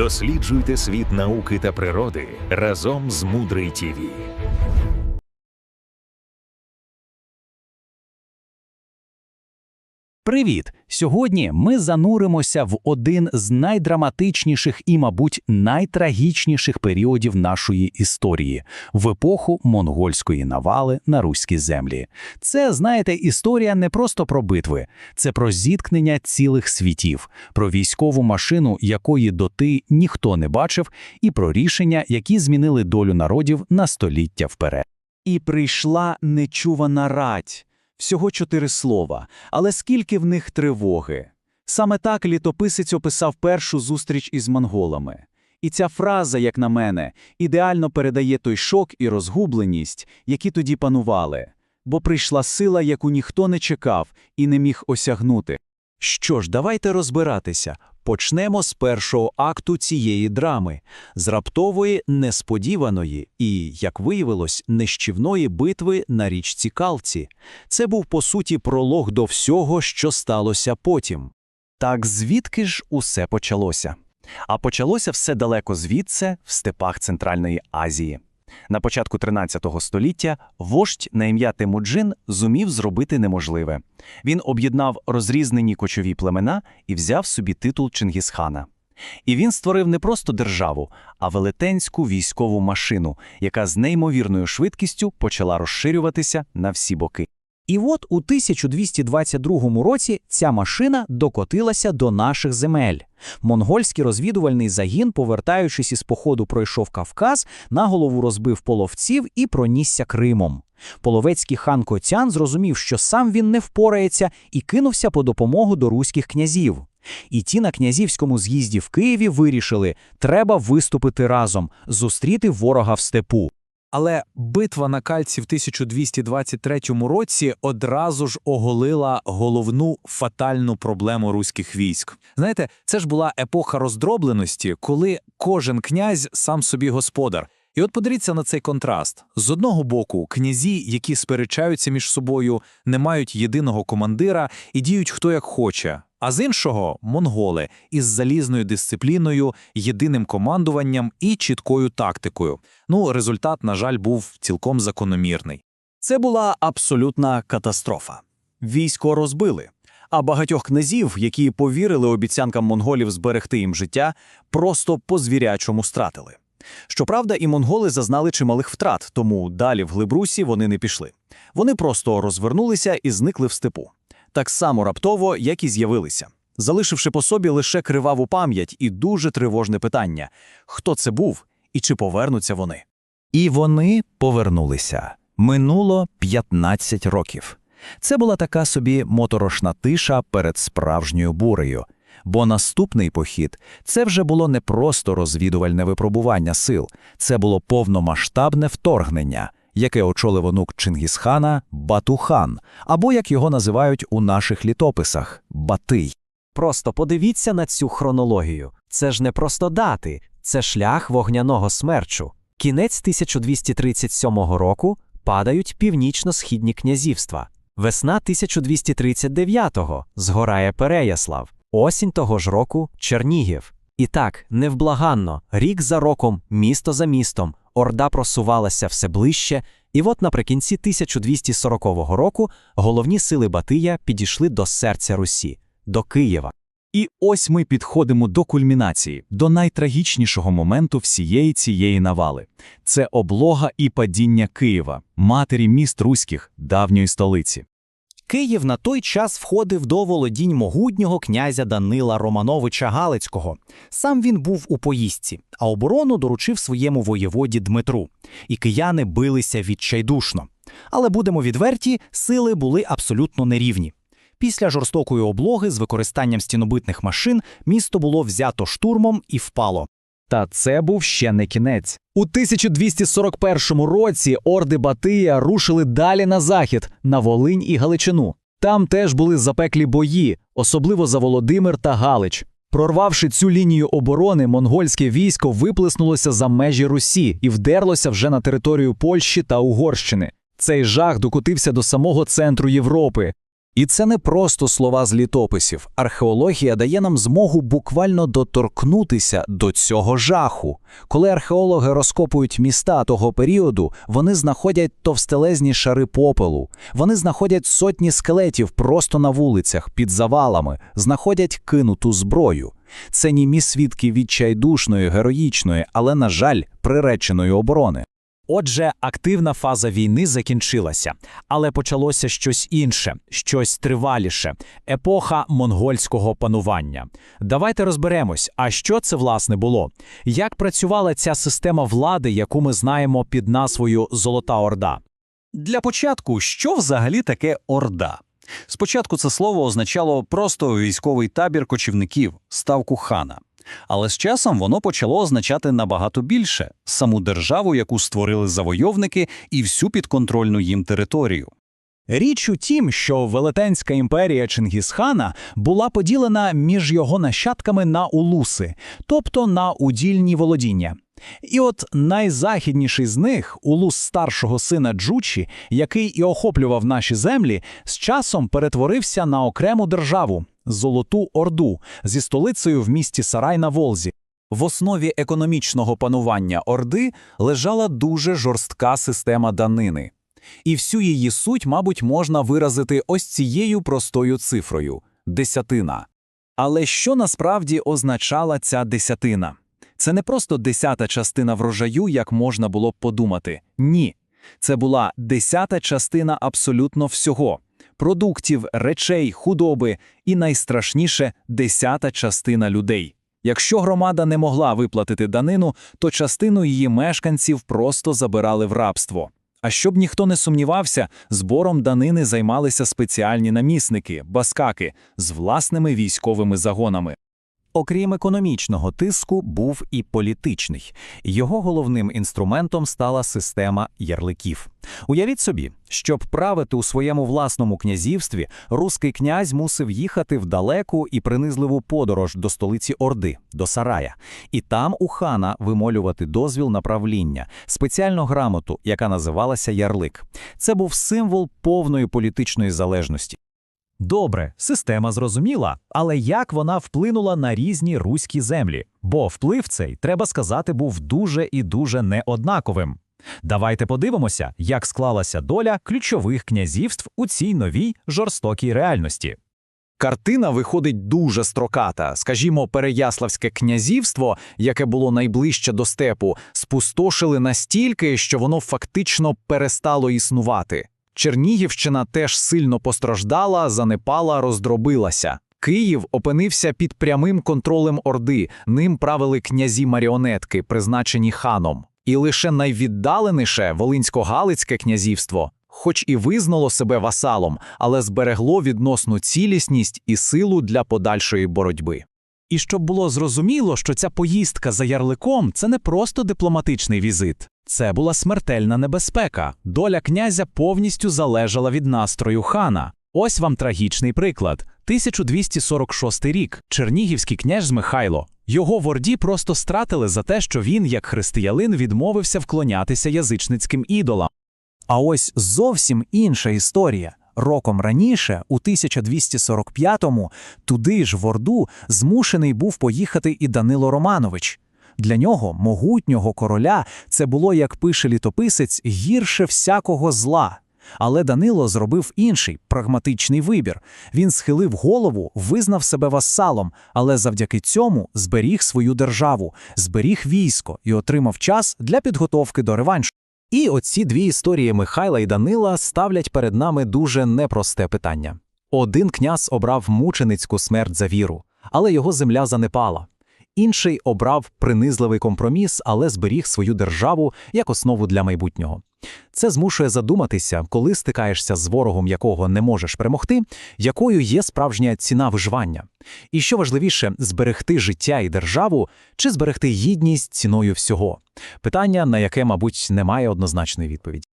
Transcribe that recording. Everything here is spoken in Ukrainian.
Досліджуйте світ науки та природи разом з Мудрий ТІВІ. Привіт! Сьогодні ми зануримося в один з найдраматичніших і, мабуть, найтрагічніших періодів нашої історії в епоху монгольської навали на руські землі. Це, знаєте, історія не просто про битви, це про зіткнення цілих світів, про військову машину, якої доти ніхто не бачив, і про рішення, які змінили долю народів на століття вперед. І прийшла нечувана рать. Всього чотири слова, але скільки в них тривоги. Саме так літописець описав першу зустріч із монголами. І ця фраза, як на мене, ідеально передає той шок і розгубленість, які тоді панували, бо прийшла сила, яку ніхто не чекав і не міг осягнути. Що ж, давайте розбиратися. Почнемо з першого акту цієї драми, з раптової, несподіваної і, як виявилось, нищівної битви на річці Калці. Це був, по суті, пролог до всього, що сталося потім. Так звідки ж усе почалося? А почалося все далеко звідси, в степах Центральної Азії. На початку 13 століття вождь на ім'я Темуджин зумів зробити неможливе. Він об'єднав розрізнені кочові племена і взяв собі титул Чингісхана. І він створив не просто державу, а велетенську військову машину, яка з неймовірною швидкістю почала розширюватися на всі боки. І от у 1222 році ця машина докотилася до наших земель. Монгольський розвідувальний загін, повертаючись із походу, пройшов Кавказ, на голову розбив половців і пронісся Кримом. Половецький хан Котян зрозумів, що сам він не впорається, і кинувся по допомогу до руських князів. І ті на князівському з'їзді в Києві вирішили, треба виступити разом, зустріти ворога в степу. Але битва на кальці в 1223 році одразу ж оголила головну фатальну проблему руських військ. Знаєте, це ж була епоха роздробленості, коли кожен князь сам собі господар. І от подивіться на цей контраст: з одного боку, князі, які сперечаються між собою, не мають єдиного командира і діють хто як хоче. А з іншого монголи із залізною дисципліною, єдиним командуванням і чіткою тактикою. Ну, результат, на жаль, був цілком закономірний. Це була абсолютна катастрофа. Військо розбили, а багатьох князів, які повірили обіцянкам монголів зберегти їм життя, просто по звірячому стратили. Щоправда, і монголи зазнали чималих втрат, тому далі в Глибрусі вони не пішли. Вони просто розвернулися і зникли в степу. Так само раптово, як і з'явилися, залишивши по собі лише криваву пам'ять і дуже тривожне питання: хто це був і чи повернуться вони? І вони повернулися. Минуло 15 років. Це була така собі моторошна тиша перед справжньою бурею. Бо наступний похід це вже було не просто розвідувальне випробування сил, це було повномасштабне вторгнення, яке очолив онук Чингісхана Батухан, або як його називають у наших літописах Батий. Просто подивіться на цю хронологію. Це ж не просто дати, це шлях вогняного смерчу. Кінець 1237 року падають північно-східні князівства. Весна 1239-го згорає Переяслав. Осінь того ж року Чернігів. І так, невблаганно, рік за роком, місто за містом, Орда просувалася все ближче, і от наприкінці 1240 року головні сили Батия підійшли до серця Русі, до Києва. І ось ми підходимо до кульмінації, до найтрагічнішого моменту всієї цієї навали. Це облога і падіння Києва, матері міст руських, давньої столиці. Київ на той час входив до володінь могутнього князя Данила Романовича Галицького. Сам він був у поїздці, а оборону доручив своєму воєводі Дмитру. І кияни билися відчайдушно. Але будемо відверті, сили були абсолютно нерівні. Після жорстокої облоги з використанням стінобитних машин місто було взято штурмом і впало. Та це був ще не кінець. У 1241 році орди Батия рушили далі на захід, на Волинь і Галичину. Там теж були запеклі бої, особливо за Володимир та Галич. Прорвавши цю лінію оборони, монгольське військо виплеснулося за межі Русі і вдерлося вже на територію Польщі та Угорщини. Цей жах докотився до самого центру Європи. І це не просто слова з літописів. Археологія дає нам змогу буквально доторкнутися до цього жаху. Коли археологи розкопують міста того періоду, вони знаходять товстелезні шари попелу, вони знаходять сотні скелетів просто на вулицях, під завалами, знаходять кинуту зброю. Це німі свідки відчайдушної, героїчної, але, на жаль, приреченої оборони. Отже, активна фаза війни закінчилася, але почалося щось інше, щось триваліше епоха монгольського панування. Давайте розберемось, а що це власне було? Як працювала ця система влади, яку ми знаємо під назвою Золота Орда? Для початку, що взагалі таке Орда? Спочатку це слово означало просто військовий табір кочівників, ставку хана. Але з часом воно почало означати набагато більше – саму державу, яку створили завойовники, і всю підконтрольну їм територію. Річ у тім, що Велетенська імперія Чингісхана була поділена між його нащадками на улуси, тобто на удільні володіння. І от найзахідніший з них, улус старшого сина Джучі, який і охоплював наші землі, з часом перетворився на окрему державу – Золоту Орду зі столицею в місті Сарай на Волзі. В основі економічного панування Орди лежала дуже жорстка система данини. І всю її суть, мабуть, можна виразити ось цією простою цифрою – десятина. Але що насправді означала ця десятина? Це не просто десята частина врожаю, як можна було б подумати. Ні. Це була десята частина абсолютно всього – продуктів, речей, худоби і, найстрашніше, десята частина людей. Якщо громада не могла виплатити данину, то частину її мешканців просто забирали в рабство. А щоб ніхто не сумнівався, збором данини займалися спеціальні намісники, баскаки з власними військовими загонами. Окрім економічного тиску, був і політичний. Його головним інструментом стала система ярликів. Уявіть собі, щоб правити у своєму власному князівстві, руський князь мусив їхати в далеку і принизливу подорож до столиці Орди, до Сарая, і там у хана вимолювати дозвіл на правління, спеціальну грамоту, яка називалася ярлик. Це був символ повної політичної залежності. Добре, система зрозуміла, але як вона вплинула на різні руські землі? Бо вплив цей, треба сказати, був дуже і дуже неоднаковим. Давайте подивимося, як склалася доля ключових князівств у цій новій жорстокій реальності. Картина виходить дуже строката. Скажімо, Переяславське князівство, яке було найближче до степу, спустошили настільки, що воно фактично перестало існувати. Чернігівщина теж сильно постраждала, занепала, роздробилася. Київ опинився під прямим контролем Орди, ним правили князі-маріонетки, призначені ханом. І лише найвіддаленіше Волинсько-Галицьке князівство, хоч і визнало себе васалом, але зберегло відносну цілісність і силу для подальшої боротьби. І щоб було зрозуміло, що ця поїздка за ярликом це не просто дипломатичний візит. Це була смертельна небезпека. Доля князя повністю залежала від настрою хана. Ось вам трагічний приклад. 1246 рік. Чернігівський князь Михайло. Його в Орді просто стратили за те, що він, як християнин, відмовився вклонятися язичницьким ідолам. А ось зовсім інша історія. Роком раніше, у 1245-му, туди ж в Орду змушений був поїхати і Данило Романович. Для нього, могутнього короля, це було, як пише літописець, гірше всякого зла. Але Данило зробив інший прагматичний вибір. Він схилив голову, визнав себе васалом, але завдяки цьому зберіг свою державу, зберіг військо і отримав час для підготовки до реваншу. І оці дві історії Михайла і Данила ставлять перед нами дуже непросте питання. Один князь обрав мученицьку смерть за віру, але його земля занепала. Інший обрав принизливий компроміс, але зберіг свою державу як основу для майбутнього. Це змушує задуматися, коли стикаєшся з ворогом, якого не можеш перемогти, якою є справжня ціна виживання. І що важливіше, зберегти життя і державу чи зберегти гідність ціною всього. Питання, на яке, мабуть, немає однозначної відповіді.